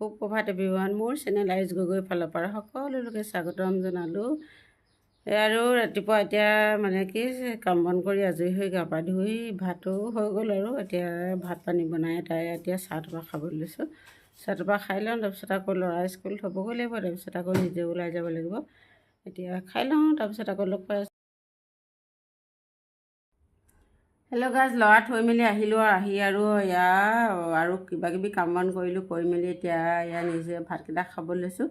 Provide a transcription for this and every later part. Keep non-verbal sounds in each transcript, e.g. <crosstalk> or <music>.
সুপ্ৰভাত everyone মোৰ channel ice Gogoi ফালৰ পৰা সকলো লোকে স্বাগতম জনালোঁ। আৰু ৰাতিপুৱা এতিয়া মানে কি কাম বন কৰি আজৰি হৈ গা পা ধুই ভাতো হৈ গ'ল আৰু। এতিয়া ভাত পানী বনাই তাই এতিয়া চাহ তাহ খাবলৈ লৈছোঁ। চাহ তাহ খাই লওঁ তাৰপিছত আকৌ ল'ৰা স্কুল থ'বগৈ লাগিব তাৰপিছত আকৌ নিজে ওলাই যাব লাগিব। এতিয়া খাই লওঁ তাৰপিছত আকৌ লগ পাই হেল্ল' গাজ ল'ৰা থৈ মেলি আহিলোঁ আৰু আহি আৰু এয়া আৰু কিবা কিবি কাম বন কৰিলোঁ কৰি মেলি এতিয়া এয়া নিজে ভাতকেইটা খাব লৈছোঁ।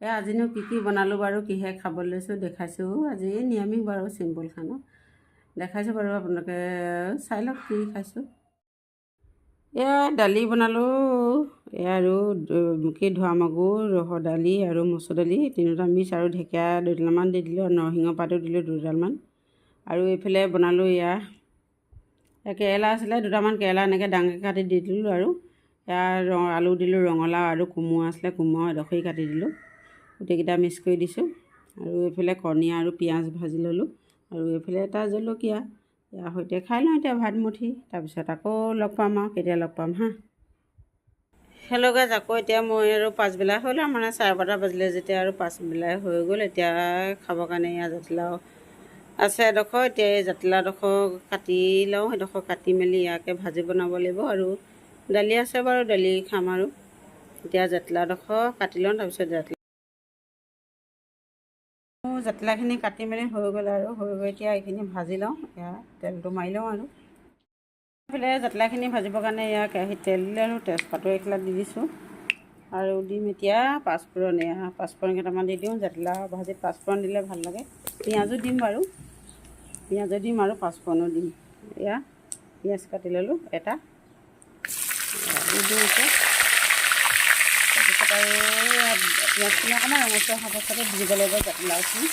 এয়া আজিনো কি কি বনালোঁ বাৰু কিহে খাব লৈছোঁ দেখাইছোঁ। আজি নিৰামিষ বাৰু চিম্পুল খানা। দেখাইছোঁ বাৰু আপোনালোকে চাই লওক কি খাইছোঁ। এয়া দালি বনালোঁ এয়া আৰু কি ধোৱা মগু ৰহৰ দালি আৰু মচুৰ দালি তিনিওটা মিক্স আৰু ঢেকীয়া দুডালমান দি দিলোঁ নৰসিংহ পাতো দিলোঁ দুডালমান। আৰু এইফালে বনালোঁ এয়া এই কেৰেলা আছিলে দুটামান কেৰেলা এনেকৈ ডাঙৰকৈ কাটি দি দিলোঁ আৰু। এয়া ৰ আলু দিলোঁ ৰঙালাও আৰু কোমোৰা আছিলে কোমোৰা এডোখৰি কাটি দিলোঁ। গোটেইকেইটা মিক্স কৰি দিছোঁ। আৰু এইফালে কণী আৰু পিঁয়াজ ভাজি ল'লোঁ। আৰু এইফালে এটা জলকীয়া ইয়াৰ সৈতে খাই লওঁ এতিয়া ভাত মুঠি। তাৰপিছত আকৌ লগ পাম আৰু কেতিয়া লগ পাম হা? গাইজ আকৌ এতিয়া মই আৰু পাছবেলা হ'ল আৰু মানে চাৰে বাৰটা বাজিলে যেতিয়া আৰু পাছবেলা হৈ গ'ল এতিয়া খাবৰ কাৰণে এয়া জাতিলাও আছে এডোখৰ এতিয়া এই জাতিলাওডোখৰ কাটি লওঁ সেইডোখৰ কাটি মেলি ইয়াকে ভাজি বনাব লাগিব আৰু দালি আছে বাৰু দালি খাম আৰু। এতিয়া জাতিলাওডোখৰ কাটি লওঁ তাৰপিছত জাতিলাও জাতিলাওখিনি কাটি মেলি হৈ গ'ল আৰু হৈ গৈ এতিয়া এইখিনি ভাজি লওঁ এয়া তেলটো মাৰি লওঁ আৰু। এইফালে জাতিলাওখিনি ভাজিবৰ কাৰণে এয়া কেৰাহীত তেল দিলোঁ আৰু তেজপাতো এইফালে দি দিছোঁ। আৰু দিম এতিয়া পাঁচফোৰণ এয়া পাঁচফোৰণ কেইটামান দি দিওঁ জাতিলাও ভাজিত পাঁচফোৰণ দিলে ভাল লাগে। পিঁয়াজো দিম বাৰু। পিঁয়াজো দিম আৰু পাঁচফোৰণো দিম। এয়া পিঁয়াজ কাটি ল'লোঁ, এটা। তাৰপিছত আৰু পিঁয়াজখিনি অকণমান ৰঙচুৱা হোৱাৰ পাছতে দি দিব লাগিব জাতিলাওখিনি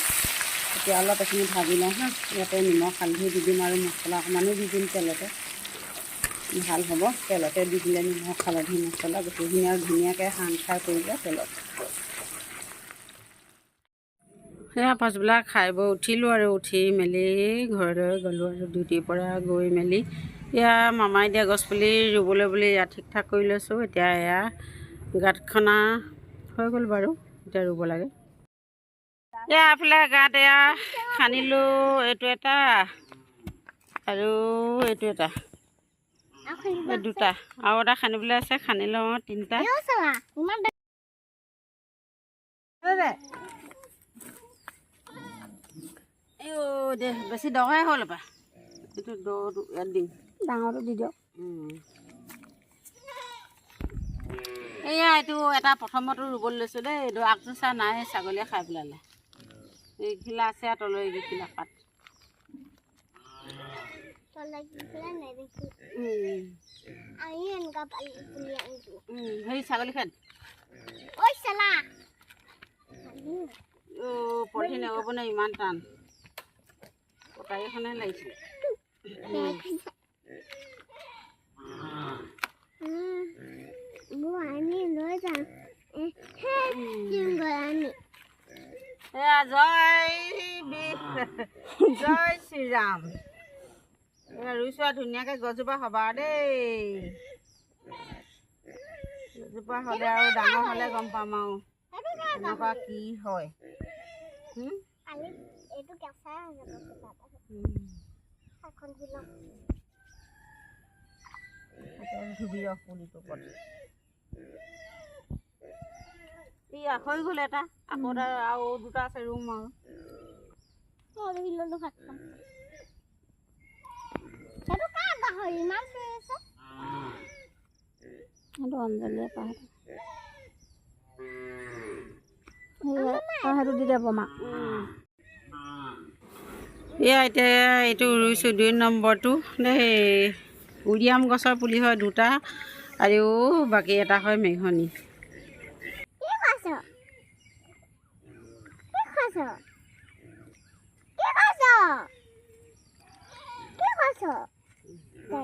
এতিয়া অলপ এইখিনি ভাজি লওঁ হা। ইয়াতে নিমখ, হালধি দি দিম আৰু মছলা অকণমানো দি দিম তেলতে। ভালো হ'ব। তেলতে দি দিলে নিমখ, হালধি, মছলা গোটেইখিনি আৰু ধুনীয়াকৈ সান খাই পৰিব তেলত। সেয়া পাছবেলা খাই বৈ উঠিলোঁ আৰু উঠি মেলি ঘৰলৈ গ'লোঁ আৰু ডিউটিৰ পৰা গৈ মেলি এয়া মামাই দিয়া গছপুলি ৰুবলৈ বুলি এয়া ঠিক ঠাক কৰি লৈছোঁ। এতিয়া এয়া গাঁত খনা হৈ গ'ল বাৰু এতিয়া ৰুব লাগে। এয়া এফালে গাঁত এয়া খান্দিলোঁ এইটো এটা আৰু এইটো এটা দুটা। আৰু এটা খান্দিবলৈ আছে খান্দি লওঁ তিনিটা। দে বেছি দহে হ'ল এবাৰ এইটো দটো ইয়াত দিম। ডাঙৰটো দি দিয়ক। এয়া এইটো এটা প্ৰথমতো ৰুবলৈ লৈছোঁ দেই। এইটো আগচোচা নাই ছাগলীয়ে খাই পেলালে। এইখিলা আছে আৰু তলৈ এইখিলা পাত। হেৰি ছাগলী খাই অ' পলিথিন এৰাব নে ইমান টান। কটাৰীখনে লাগিছিলে এয়া জয় বি- জয় শ্ৰীৰাম। এয়া ৰুইছোঁ আৰু ধুনীয়াকৈ গছজোপা হ'বা দেই। গছজোপা হ'লে আৰু ডাঙৰ হ'লে গম পাম আৰু। এনেকুৱা কি হয়। হৈ গ'ল এটা। আকৌ আৰু দুটা আছে ৰুম আৰু। সেইটো অঞ্জলীয়ে পায়। সেইটো দি দিব মাক এয়া এতিয়া এইটো ৰুইছোঁ দুই নম্বৰটো। দেই উৰিয়াম গছৰ পুলি হয় দুটা আৰু বাকী এটা হয় মেঘনি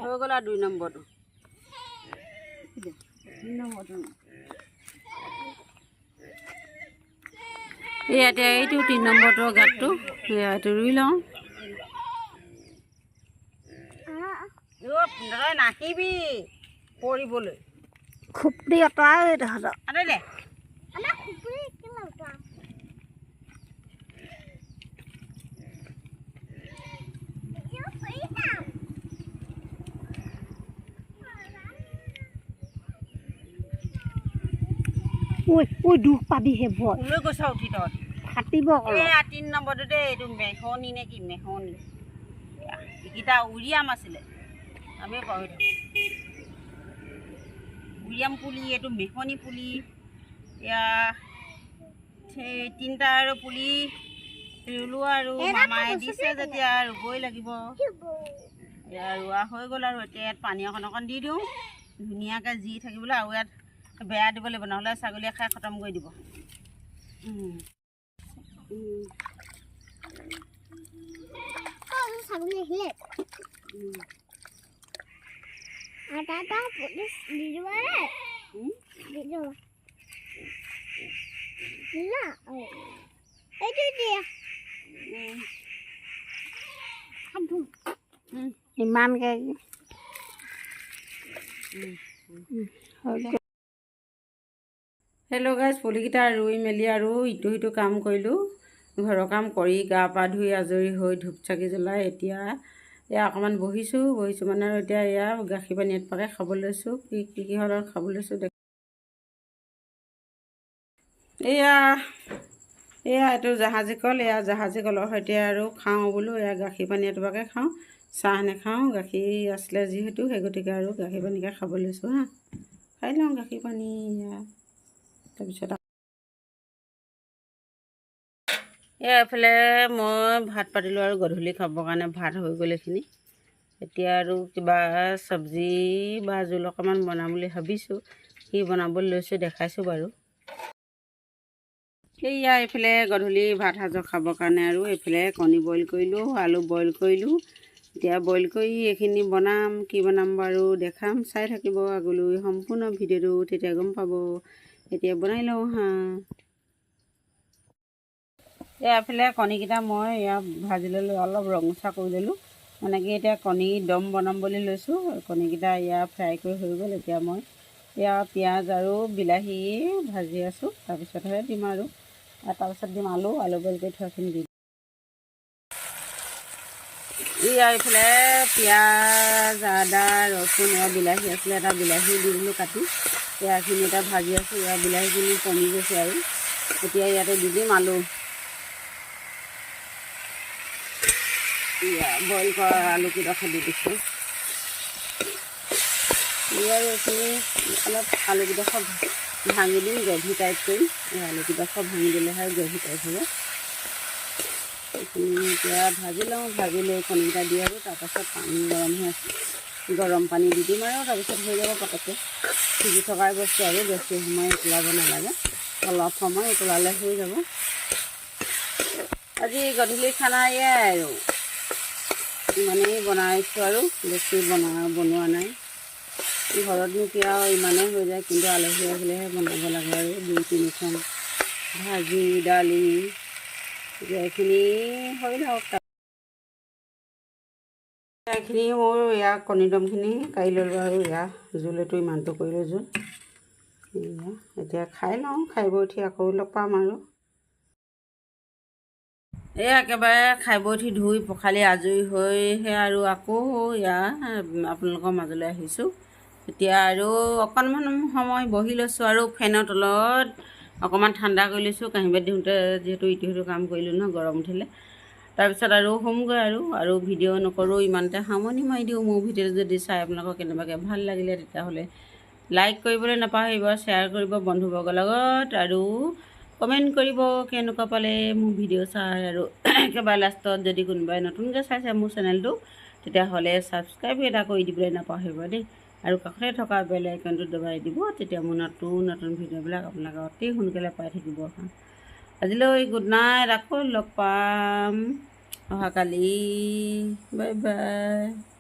হৈ গ'ল আৰু দুই নম্বৰটো। দুই নম্বৰটো এয়া এতিয়া এইটো তিনি নম্বৰটো গাঁতটো। এইটো ৰুই লওঁ। নাহিবি পৰিবলৈ খুপৰি অঁতৰা ঐ তহঁতৰ। আদে দে। ঐ ঐ দুখ পাবি সেই ভয় লৈ গৈছ উঠি তহঁত ফাটিব এই তিনি নম্বৰটো দেই এইটো মেহনি নে কি মেহনি। এয়া, এইকেইটা উৰিয়াম আছিলে। আমি থাকোঁ উৰিয়াম পুলি এইটো মেহনি পুলি এয়া তিনিটা আৰু পুলি ৰুলো আৰু মামাই দিছে যেতিয়া ৰুবই লাগিব। এয়া ৰোৱা হৈ গ'ল আৰু এতিয়া ইয়াত পানী অকণ অকণ দি দিওঁ। ধুনীয়াকৈ যি থাকিবলৈ আৰু ইয়াত বেয়া দিব লাগিব নহ'লে ছাগলীয়ে খাই খতম কৰি দিব। ছাগলী আহিলে। আটা এটা পুলিচ দি দিব উম। দি দিব দিলা এইটো দিয়া উম। খাম ধুম উম। ইমানকৈ উম। হেল্ল' গাইজ পুলিকেইটা ৰুই মেলি আৰু ইটো সিটো কাম কৰিলোঁ ঘৰৰ কাম কৰি গা পা ধুই আজৰি হৈ ধূপ চাকি জ্বলাই এতিয়া এয়া অকণমান বহিছোঁ বহিছোঁ মানে আৰু এতিয়া এয়া গাখীৰ পানী এক পাকে খাব লৈছোঁ। কি কি লগত খাব লৈছোঁ দেখ। এয়া এয়া এইটো জাহাজী কল এয়া জাহাজী কলৰ সৈতে আৰু খাওঁ বোলো এয়া গাখীৰ পানী এটোপাকে খাওঁ চাহ নাখাওঁ গাখীৰ আছিলে যিহেতু সেই গতিকে আৰু গাখীৰ পানীকে খাব লৈছোঁ হা। খাই লওঁ গাখীৰ পানী এয়া। তাৰপিছত এইফালে মই ভাত পাতিলোঁ আৰু গধূলি খাবৰ কাৰণে ভাত হৈ গ'ল এইখিনি। এতিয়া আৰু কিবা চব্জি বা জোল অকণমান বনাম বুলি ভাবিছোঁ। কি বনাবলৈ লৈছোঁ দেখাইছোঁ বাৰু। এইয়া এইফালে গধূলি ভাত সাজৰ খাবৰ কাৰণে আৰু এইফালে কণী বইল কৰিলোঁ আলু বইল কৰিলোঁ। এতিয়া বইল কৰি এইখিনি বনাম কি বনাম বাৰু দেখাম চাই থাকিব। আগলৈ সম্পূৰ্ণ ভিডিঅ'টো তেতিয়া গম পাব। এতিয়া বনাই লওঁ এয়া এইফালে কণীকেইটা মই এয়া ভাজি ল'লোঁ অলপ ৰঙচুৱা কৰি ল'লোঁ। মানে কি এতিয়া কণী দম বনাম বুলি লৈছোঁ কণীকেইটা এয়া ফ্ৰাই কৰি হৈ গ'ল এতিয়া মই। এয়া পিঁয়াজ আৰু বিলাহী ভাজি আছোঁ তাৰপিছতহে দিম আৰু। তাৰপিছত দিম আলু আলু বইল কৰি থোৱাখিনি দিম। এয়া এইফালে পিঁয়াজ আদা ৰচুন এয়া বিলাহী আছিলে এটা বিলাহী দি দিলোঁ কাটি। এয়াখিনি এটা ভাজি আছোঁ এয়া বিলাহীখিনি কমি গৈছে আৰু। এতিয়া ইয়াতে দি দিম আলু। বইল কৰা আলুকেইডোখৰ দি দিছোঁ আৰু এইখিনি অলপ আলুকেইডোখৰ ভাঙি দিম গ্ৰেভি টাইপ কৰি এই আলুকেইডোখৰ ভাঙি দিলেহে গ্ৰেভি টাইপ হ'ব। এইখিনি এতিয়া ভাজি লওঁ ভাজি লৈ কণীকেইটা দি আৰু তাৰপাছত পানী গৰম হৈ আছে গৰম পানী দি দিম আৰু তাৰপিছত হৈ যাব পটককৈ সিজি থকাৰ বস্তু আৰু বেছি সময় উতলাব নালাগে অলপ সময় উতলালে হৈ যাব। আজি গধূলি খানা এয়াই। আৰু ইমানেই বনাইছোঁ আৰু বেছি বনা বনোৱা নাই। ঘৰতনো কি আৰু ইমানেই হৈ যায় কিন্তু আলহী আহিলেহে বনাব লাগে আৰু দুই তিনিখন। ভাজি দালি এইখিনি হৈ লওক এইখিনি মোৰ এয়া কণী দমখিনি কাঢ়ি ল'লোঁ আৰু এয়া জোলেটো ইমানটো কৰিলোঁ জোল এতিয়া খাই লওঁ খাই বৈ উঠি আকৌ লগ পাম আৰু। এই একেবাৰে খাই বৈ উঠি ধুই পখালি আজৰি হৈহে আৰু আকৌ এয়া আপোনালোকৰ মাজলৈ আহিছোঁ। এতিয়া আৰু অকণমান সময় বহি লৈছোঁ আৰু ফেনৰ তলত অকণমান ঠাণ্ডা কৰি লৈছোঁ। কাঁহী দিওঁতে যিহেতু ইটো সিটো কাম কৰিলোঁ নহয় গৰম উঠিলে। তাৰপিছত আৰু শুমগৈ আৰু আৰু ভিডিঅ' নকৰোঁ ইমানতে সামৰণি মাৰি দিওঁ। মোৰ ভিডিঅ' যদি চাই আপোনালোকৰ কেনেবাকৈ ভাল লাগিলে তেতিয়াহ'লে লাইক কৰিবলৈ নাপাহৰিব শ্বেয়াৰ কৰিব বন্ধুবৰ্গৰ লগত আৰু কমেণ্ট কৰিব কেনেকুৱা পালে মোৰ ভিডিঅ' চাই আৰু <clears throat> একেবাৰে লাষ্টত যদি কোনোবাই নতুনকৈ চাইছে মোৰ চেনেলটো তেতিয়াহ'লে ছাবস্ক্ৰাইব এটা কৰি দিবলৈ নাপাহৰিব দেই। আৰু কাষতে থকা বেল আইকনটো দবাই দিব তেতিয়া মোৰ নতুন নতুন ভিডিঅ'বিলাক আপোনালোকে অতি সোনকালে পাই থাকিব। আজিলৈ গুড নাইট আকৌ লগ পাম। অহাকালি। Bye bye